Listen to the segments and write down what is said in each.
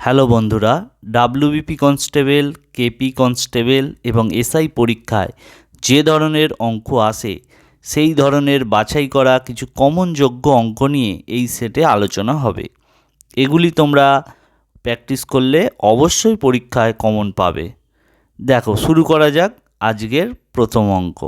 Hello বন্ধুরা WBP constable KP constable এবং SI পরীক্ষায় যে ধরনের অঙ্ক আসে, সেই ধরনের বাছাই করা কিছু কমন যোগ্য অঙ্ক নিয়ে এই সেটে আলোচনা হবে। এগুলি তোমরা প্র্যাকটিস করলে অবশ্যই পরীক্ষায় কমন পাবে। দেখো, শুরু করা যাক আজকের প্রথম অঙ্ক।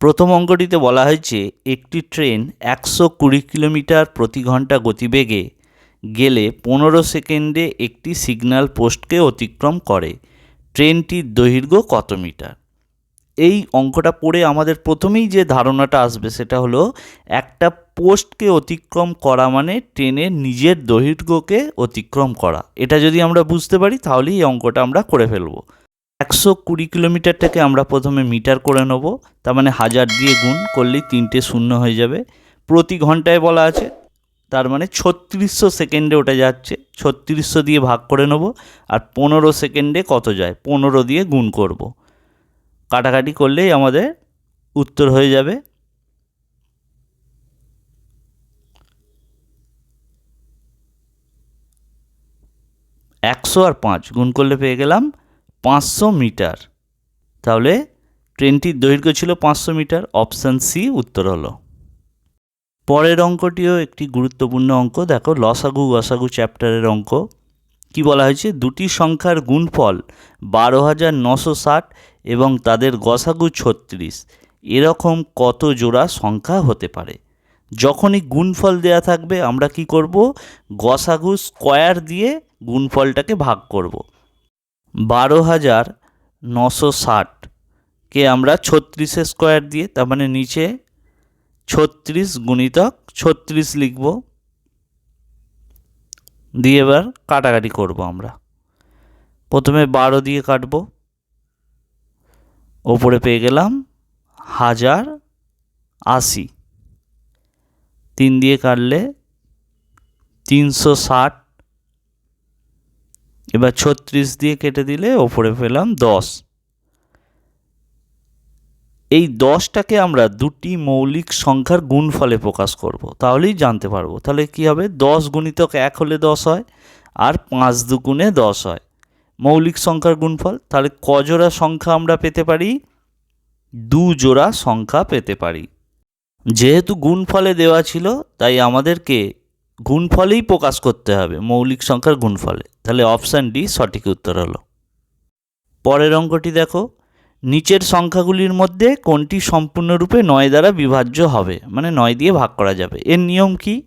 প্রথম অঙ্কটিতে বলা হয়েছে, একটি ট্রেন একশো কুড়ি কিলোমিটার প্রতি ঘণ্টা গতিবেগে গেলে পনেরো সেকেন্ডে একটি সিগন্যাল পোস্টকে অতিক্রম করে। ট্রেনটির দৈর্ঘ্য কত মিটার? এই অঙ্কটা পড়ে আমাদের প্রথমেই যে ধারণাটা আসবে সেটা হলো, একটা পোস্টকে অতিক্রম করা মানে ট্রেনের নিজের দৈর্ঘ্যকে অতিক্রম করা। এটা যদি আমরা বুঝতে পারি, তাহলেই এই অঙ্কটা আমরা করে ফেলব। একশো কুড়ি কিলোমিটারটাকে আমরা প্রথমে মিটার করে নেব, তার মানে হাজার দিয়ে গুণ করলেই তিনটে শূন্য হয়ে যাবে। প্রতি ঘন্টায় বলা আছে তার মানে ছত্রিশশো সেকেন্ডে ওটা যাচ্ছে, ছত্রিশশো দিয়ে ভাগ করে নেব আর পনেরো সেকেন্ডে কত যায়? পনেরো দিয়ে গুণ করব। কাটাকাটি করলেই আমাদের উত্তর হয়ে যাবে। একশো আর পাঁচ গুণ করলে পেয়ে গেলাম পাঁচশো মিটার। তাহলে ট্রেনটির দৈর্ঘ্য ছিল পাঁচশো মিটার, অপশান সি উত্তর হলো। পরের অঙ্কটিও একটি গুরুত্বপূর্ণ অঙ্ক। দেখো, লসাগু গসাগু চ্যাপ্টারের অঙ্ক। কি বলা হয়েছে? দুটি সংখ্যার গুণফল বারো হাজার নশো ষাট এবং তাদের গসাগু ছত্রিশ। এরকম কত জোড়া সংখ্যা হতে পারে? যখনই গুণফল দেয়া থাকবে, আমরা কি করব? গসাগু স্কোয়ার দিয়ে গুণফলটাকে ভাগ করব। বারো হাজার নশো ষাটকে আমরা ছত্রিশে স্কোয়ার দিয়ে, তার মানে নিচে ছত্রিশ গুণিতক ছত্রিশ লিখব। দিয়ে এবার কাটাকাটি করব আমরা। প্রথমে বারো দিয়ে কাটব। ওপরে পেয়ে গেলাম হাজার আশি। তিন দিয়ে কাটলে তিনশো ষাট। এবার ছত্রিশ দিয়ে কেটে দিলে ওপরে পেলাম দশ। এই দশটাকে আমরা দুটি মৌলিক সংখ্যার গুণফলে প্রকাশ করব। তাহলেই জানতে পারব। তাহলে কি হবে? দশ গুণিতক এক হলে দশ হয়, আর পাঁচ দুগুণে দশ হয়। মৌলিক সংখ্যার গুণফল। তাহলে কজোড়া সংখ্যা আমরা পেতে পারি? দু জোড়া সংখ্যা পেতে পারি। যেহেতু গুণফলে দেওয়া ছিল, তাই আমাদেরকে গুণফলেই প্রকাশ করতে হবে, মৌলিক সংখ্যার গুণফলে। তাহলে অপশান ডি সঠিক উত্তর হলো। পরের অঙ্কটি দেখো। নিচের সংখ্যাগুলির মধ্যে কোনটি সম্পূর্ণরূপে নয় দ্বারা বিভাজ্য হবে? মানে নয় দিয়ে ভাগ করা যাবে। এর নিয়ম কি?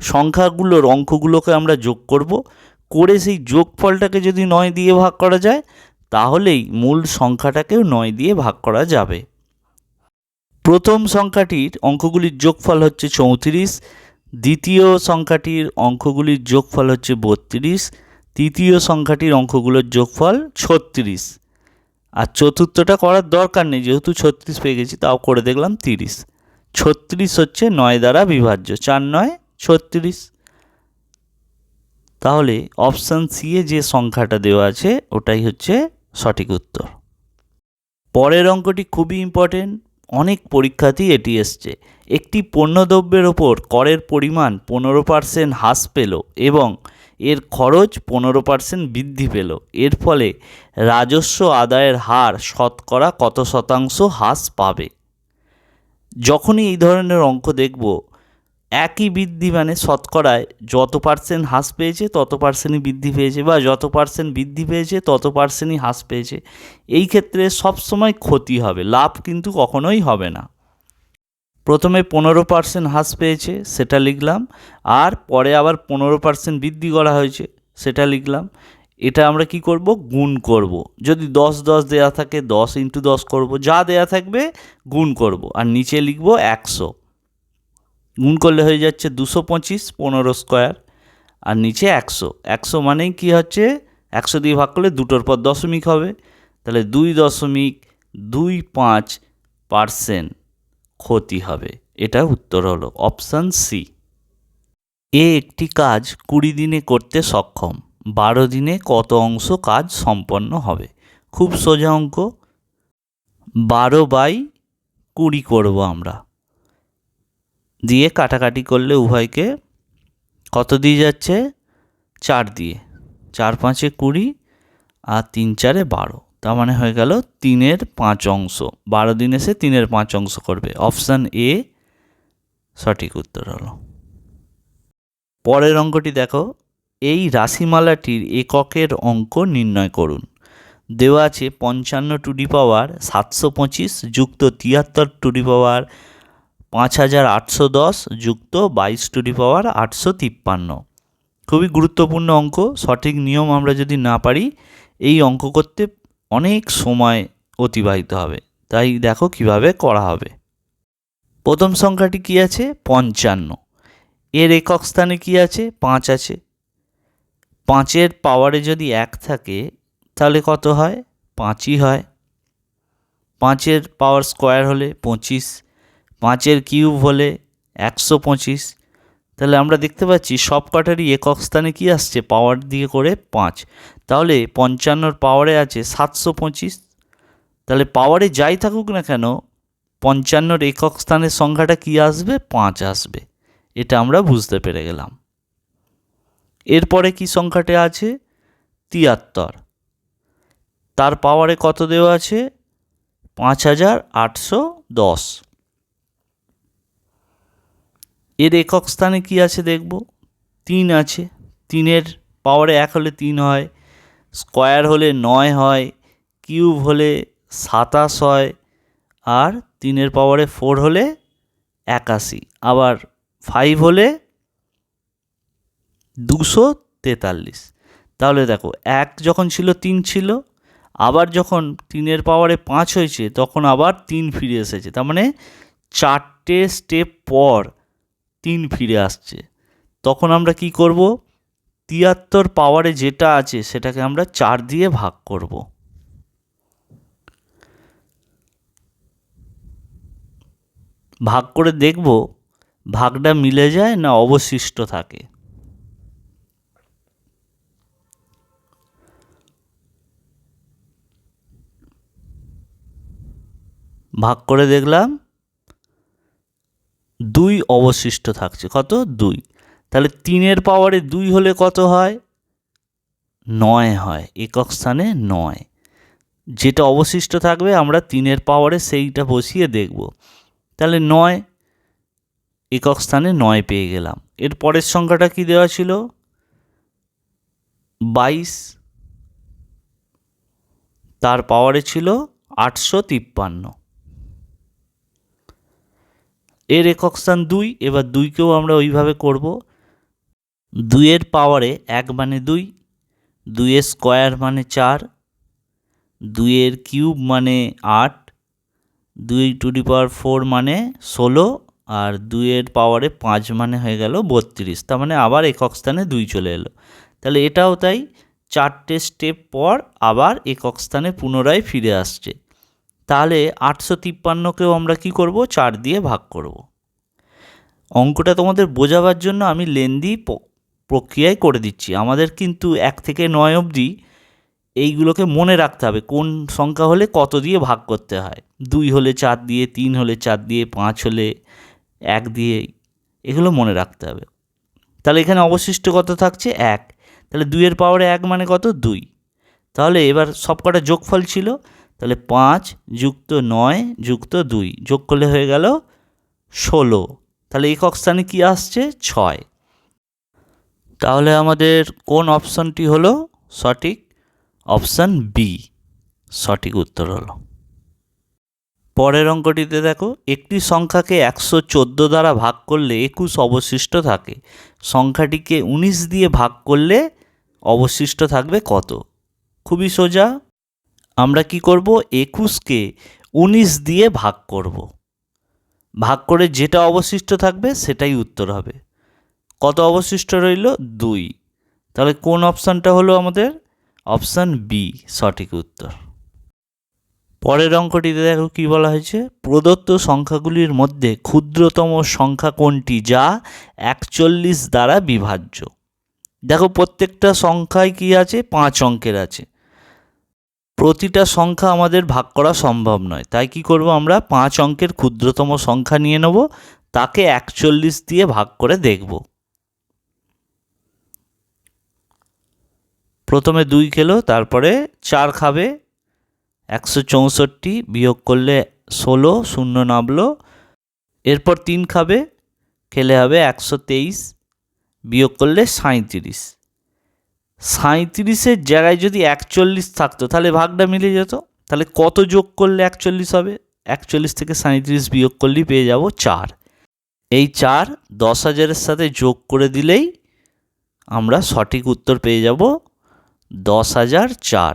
সংখ্যাগুলোর অঙ্কগুলোকে আমরা যোগ করব। করে সেই যোগফলটাকে যদি নয় দিয়ে ভাগ করা যায়, তাহলেই মূল সংখ্যাটাকেও নয় দিয়ে ভাগ করা যাবে। প্রথম সংখ্যাটির অঙ্কগুলির যোগফল হচ্ছে চৌত্রিশ, দ্বিতীয় সংখ্যাটির অঙ্কগুলির যোগফল হচ্ছে বত্রিশ, তৃতীয় সংখ্যাটির অঙ্কগুলোর যোগফল ছত্রিশ। আর চতুর্থটা করার দরকার নেই, যেহেতু ছত্রিশ পেয়ে গেছি, তাও করে দেখলাম তিরিশ। ছত্রিশ হচ্ছে নয় দ্বারা বিভাজ্য, চার নয়, ছত্রিশ। তাহলে অপশান সি এ যে সংখ্যাটা দেওয়া আছে, ওটাই হচ্ছে সঠিক উত্তর। পরের অঙ্কটি খুবই ইম্পর্টেন্ট অনেক পরীক্ষাতেই এটি এসছে। একটি পণ্যদ্রব্যের ওপর করের পরিমাণ পনেরো পার্সেন্ট হ্রাস পেল এবং এর খরচ পনেরো পার্সেন্ট বৃদ্ধি পেল। এর ফলে রাজস্ব আদায়ের হার শতকরা কত শতাংশ হ্রাস পাবে? যখনই এই ধরনের অঙ্ক দেখব, একই বৃদ্ধি মানে শতকরায় যত পার্সেন্ট হ্রাস পেয়েছে, তত পার্সেন্টই বৃদ্ধি পেয়েছে বা যত পার্সেন্ট বৃদ্ধি পেয়েছে, তত পার্সেন্টই হ্রাস পেয়েছে। এই ক্ষেত্রে সবসময় ক্ষতি হবে, লাভ কিন্তু কখনোই হবে না। প্রথমে পনেরো পার্সেন্ট হ্রাস পেয়েছে, সেটা লিখলাম। আর পরে আবার পনেরো পার্সেন্ট বৃদ্ধি করা হয়েছে, সেটা লিখলাম। এটা আমরা কি করব? গুণ করব। যদি দশ দশ দেয়া থাকে, দশ ইন্টু দশ করব। যা দেয়া থাকবে, গুণ করব। আর নিচে লিখব একশো। গুণ করলে হয়ে যাচ্ছে দুশো পঁচিশ, পনেরো স্কোয়ার আর নিচে একশো। একশো মানেই কী হচ্ছে? একশো দিয়ে ভাগ করলে দুটোর পর দশমিক হবে। তাহলে দুই দশমিক দুই পাঁচ পার্সেন্ট ক্ষতি হবে। এটা উত্তর হলো অপশান সি এ একটি কাজ কুড়ি দিনে করতে সক্ষম। বারো দিনে কত অংশ কাজ সম্পন্ন হবে? খুব সোজা অঙ্ক। বারো বাই কুড়ি করব আমরা। দিয়ে কাটাকাটি করলে উভয়কে কত দিয়ে যাচ্ছে? চার দিয়ে। চার পাঁচে কুড়ি আর তিন চারে বারো। তার মানে হয়ে গেল তিনের পাঁচ অংশ। বারো দিন এসে তিনের পাঁচ অংশ করবে। অপশান এ সঠিক উত্তর হলো। পরের অঙ্কটি দেখো। এই রাশিমালাটির এককের অঙ্ক নির্ণয় করুন। দেওয়া আছে পঞ্চান্ন টু ডি পাওয়ার সাতশো পঁচিশ যুক্ত তিয়াত্তর টু ডি পাওয়ার পাঁচ হাজার আটশো দশ যুক্ত বাইশ টু ডি পাওয়ার আটশো তিপ্পান্ন। খুবই গুরুত্বপূর্ণ অঙ্ক। সঠিক নিয়ম আমরা যদি না পারি, এই অঙ্ক করতে অনেক সময় অতিবাহিত হবে। তাই দেখো কীভাবে করা হবে। প্রথম সংখ্যাটি কি আছে? পঞ্চান্ন। এর একক স্থানে কি আছে? পাঁচ আছে। পাঁচের পাওয়ারে যদি এক থাকে, তাহলে কত হয়? পাঁচই হয়। পাঁচের পাওয়ার স্কোয়ার হলে পঁচিশ। পাঁচের কিউব হলে একশো পঁচিশ। তাহলে আমরা দেখতে পাচ্ছি সব কটারই একক স্থানে কী আসছে? পাওয়ার দিয়ে করে পাঁচ। তাহলে পঞ্চান্নর পাওয়ারে আছে সাতশো পঁচিশ। তাহলে পাওয়ারে যাই থাকুক না কেন, পঞ্চান্নর একক স্থানের সংখ্যাটা কী আসবে? পাঁচ আসবে। এটা আমরা বুঝতে পেরে গেলাম। এরপরে কি সংখ্যাটা আছে? তিয়াত্তর। তার পাওয়ারে কত দেওয়া আছে? পাঁচ হাজার আটশো দশ। এর একক স্থানে কি আছে দেখব? তিন আছে। তিনের পাওয়ারে এক হলে তিন হয়। স্কোয়ার হলে নয় হয়, কিউব হলে সাতাশ হয়, আর তিনের পাওয়ারে ফোর হলে একাশি। আবার ফাইভ হলে দুশো তেতাল্লিশ। তাহলে দেখো, এক যখন ছিল তিন ছিল, আবার যখন তিনের পাওয়ারে পাঁচ হয়েছে, তখন আবার তিন ফিরে এসেছে। তার মানে চারটে স্টেপ পর তিন ফিরে আসছে। তখন আমরা কি করব? তিয়াত্তর পাওয়ারে যেটা আছে সেটাকে আমরা চার দিয়ে ভাগ করব। ভাগ করে দেখব ভাগটা মিলে যায় না অবশিষ্ট থাকে। ভাগ করে দেখলাম দুই অবশিষ্ট থাকছে। কত? দুই। তাহলে তিনের পাওয়ারে দুই হলে কত হয়? নয় হয়। একক স্থানে নয়। যেটা অবশিষ্ট থাকবে, আমরা তিনের পাওয়ারে সেইটা বসিয়ে দেখব। তাহলে নয়, একক স্থানে নয় পেয়ে গেলাম। এর পরের সংখ্যাটা কি দেওয়া ছিল? বাইশ। তার পাওয়ারে ছিল আটশো তিপ্পান্ন। এর একক স্থান দুই, এবার দুইকেও আমরা ওইভাবে করব। দুইয়ের পাওয়ারে এক মানে দুই, দুইয়ের স্কোয়ার মানে চার, দুইয়ের কিউব মানে আট, দুই টু ডি পাওয়ার ফোর মানে ষোলো আর দুইয়ের পাওয়ারে পাঁচ মানে হয়ে গেল বত্রিশ। তার মানে আবার একক স্থানে দুই চলে এলো। তাহলে এটাও তাই, চারটে স্টেপ পর আবার একক স্থানে পুনরায় ফিরে আসছে। তাহলে আটশো তিপ্পান্নকেও আমরা কি করব? চার দিয়ে ভাগ করব। অঙ্কটা তোমাদের বোঝাবার জন্য আমি লেন্দি প্রক্রিয়ায় করে দিচ্ছি। আমাদের কিন্তু এক থেকে নয় অবধি এইগুলোকে মনে রাখতে হবে, কোন সংখ্যা হলে কত দিয়ে ভাগ করতে হয়। দুই হলে চার দিয়ে, তিন হলে চার দিয়ে, পাঁচ হলে এক দিয়ে, এগুলো মনে রাখতে হবে। তাহলে এখানে অবশিষ্ট কত থাকছে? এক। তাহলে দুইয়ের পাওয়ারে এক মানে কত? দুই। তাহলে এবার সব কটা যোগফল ছিল, তাহলে পাঁচ যুক্ত নয় যুক্ত দুই, যোগ করলে হয়ে গেল ষোলো। তাহলে একক স্থানে কী আসছে? ছয়। তাহলে আমাদের কোন অপশানটি হলো? সঠিক অপশান বি সঠিক উত্তর হলো। পরের অঙ্কটিতে দেখো, একটি সংখ্যাকে একশো চোদ্দ দ্বারা ভাগ করলে একুশ অবশিষ্ট থাকে। সংখ্যাটিকে উনিশ দিয়ে ভাগ করলে অবশিষ্ট থাকবে কত? খুবই সোজা। আমরা কি করব? একুশকে উনিশ দিয়ে ভাগ করব। ভাগ করে যেটা অবশিষ্ট থাকবে সেটাই উত্তর হবে। কত অবশিষ্ট রইল? দুই। তাহলে কোন অপশানটা হলো আমাদের? অপশান বি, সঠিক উত্তর। পরের অঙ্কটিতে দেখো কী বলা হয়েছে? প্রদত্ত সংখ্যাগুলির মধ্যে ক্ষুদ্রতম সংখ্যা কোনটি? যা একচল্লিশ দ্বারা বিভাজ্য। দেখো প্রত্যেকটা সংখ্যায় কি আছে? পাঁচ অঙ্কের আছে। প্রতিটা সংখ্যা আমাদের ভাগ করা সম্ভব নয়। তাই কি করব আমরা? পাঁচ অঙ্কের ক্ষুদ্রতম সংখ্যা নিয়ে নেব। তাকে একচল্লিশ দিয়ে ভাগ করে দেখব। প্রথমে দুই খেলো, তারপরে চার খাবে। একশো চৌষট্টি বিয়োগ করলে ষোলো, শূন্য নামলো। এরপর তিন খাবে, খেলে হবে একশো তেইশ, বিয়োগ করলে সাঁইত্রিশ। সাঁইত্রিশের জায়গায় যদি একচল্লিশ থাকতো, তাহলে ভাগটা মিলে যেত। তাহলে কত যোগ করলে একচল্লিশ হবে? একচল্লিশ থেকে সাঁইত্রিশ বিয়োগ করলেই পেয়ে যাব চার। এই চার দশ হাজারের সাথে যোগ করে দিলেই আমরা সঠিক উত্তর পেয়ে যাব দশ হাজার চার।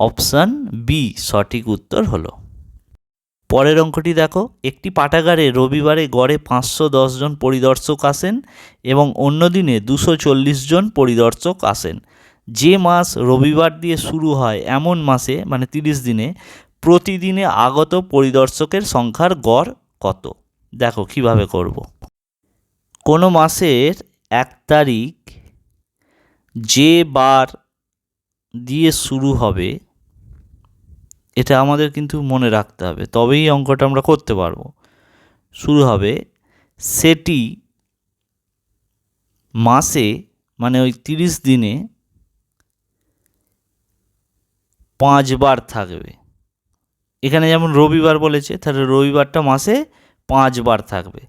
অপশান বি, সঠিক উত্তর হলো। পরের অঙ্কটি দেখো। একটি পাঠাগারে রবিবারে গড়ে পাঁচশো জন পরিদর্শক আসেন এবং অন্য দিনে দুশো জন পরিদর্শক আসেন। যে মাস রবিবার দিয়ে শুরু হয় এমন মাসে মানে তিরিশ দিনে, প্রতিদিনে আগত পরিদর্শকের সংখ্যার গড় কত? দেখো কীভাবে করব। কোনো মাসের এক তারিখ, যে বার দিয়ে শুরু হবে, এটা আমাদের কিন্তু মনে রাখতে হবে। তবেই অঙ্কটা আমরা করতে পারব। শুরু হবে, সেটি মাসে মানে ওই তিরিশ দিনে পাঁচবার থাকবে। এখানে যেমন রবিবার বলেছে, তাহলে রবিবারটা মাসে পাঁচবার থাকবে।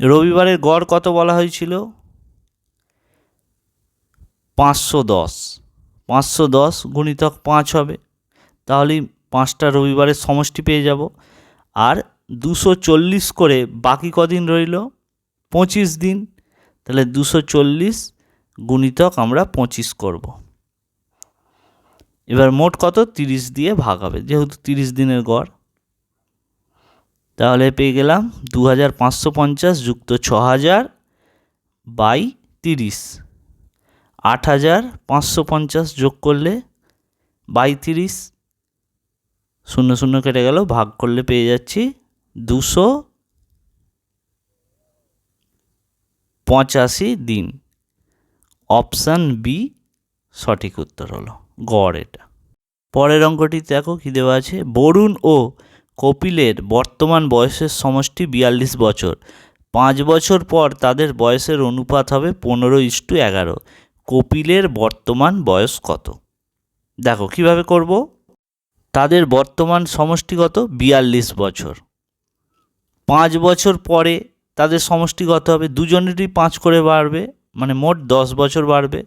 রবিবারের গড় কত বলা হয়েছিল? পাঁচশো দশ। পাঁচশো দশ গুণিতক পাঁচ হবে। তাহলেই পাঁচটা রবিবারের সমষ্টি পেয়ে যাব। আর দুশো চল্লিশ করে বাকি কদিন রইল? পঁচিশ দিন। তাহলে দুশো চল্লিশ গুণিতক আমরা পঁচিশ করব। এবার মোট কত? তিরিশ দিয়ে ভাগ হবে, যেহেতু তিরিশ দিনের গড়। তাহলে পেয়ে গেলাম দু হাজার পাঁচশো পঞ্চাশ যুক্ত ছ হাজার বাই তিরিশ। আট হাজার পাঁচশো পঞ্চাশ যোগ করলে বাই তিরিশ শূন্য শূন্য কেটে গেল, ভাগ করলে পেয়ে যাচ্ছি দুশো পঁচাশি দিন। অপশান বি সঠিক উত্তর হলো গড় এটা। পরের অঙ্কটি দেখো কী দেওয়া আছে। বরুণ ও কপিলের বর্তমান বয়সের সমষ্টি বিয়াল্লিশ বছর। পাঁচ বছর পর তাদের বয়সের অনুপাত হবে পনেরো ইস্টু এগারো। কপিলের বর্তমান বয়স কত? দেখো, কীভাবে করব? তাদের বর্তমান সমষ্টিগত বিয়াল্লিশ বছর। পাঁচ বছর পরে তাদের সমষ্টিগত হবে, দুজনেরই পাঁচ করে বাড়বে মানে মোট দশ বছর বাড়বে।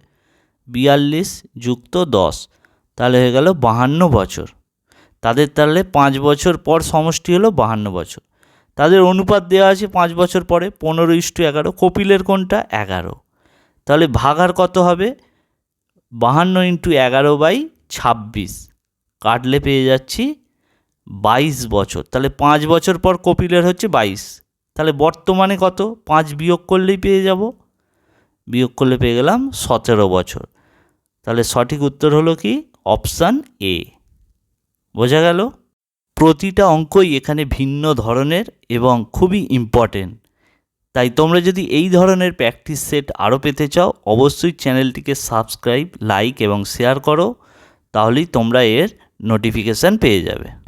বিয়াল্লিশ যুক্ত দশ, তাহলে হয়ে গেল বাহান্ন বছর। তাদের তাহলে পাঁচ বছর পর সমষ্টি হলো বাহান্ন বছর। তাদের অনুপাত দেওয়া আছে পাঁচ বছর পরে, পনেরো ইস্টু এগারো, কপিলের কোনটা? এগারো। তাহলে ভাগার কত হবে? বাহান্ন ইন্টু এগারো বাই ছাব্বিশ। কাটলে পেয়ে যাচ্ছি বাইশ বছর। তাহলে পাঁচ বছর পর কপিলের হচ্ছে বাইশ। তাহলে বর্তমানে কত? পাঁচ বিয়োগ করলেই পেয়ে যাব। বিয়োগ করলে পেয়ে গেলাম সতেরো বছর। তাহলে সঠিক উত্তর হলো কি? Option A. বোঝা গেল? প্রতিটা অঙ্কই এখানে ভিন্ন ধরনের এবং খুবই ইম্পর্টেন্ট তাই তোমরা যদি এই ধরনের প্র্যাকটিস সেট আরও পেতে চাও, অবশ্যই চ্যানেলটিকে সাবস্ক্রাইব লাইক এবং শেয়ার করো, তাহলেই তোমরা এর নোটিফিকেশান পেয়ে যাবে।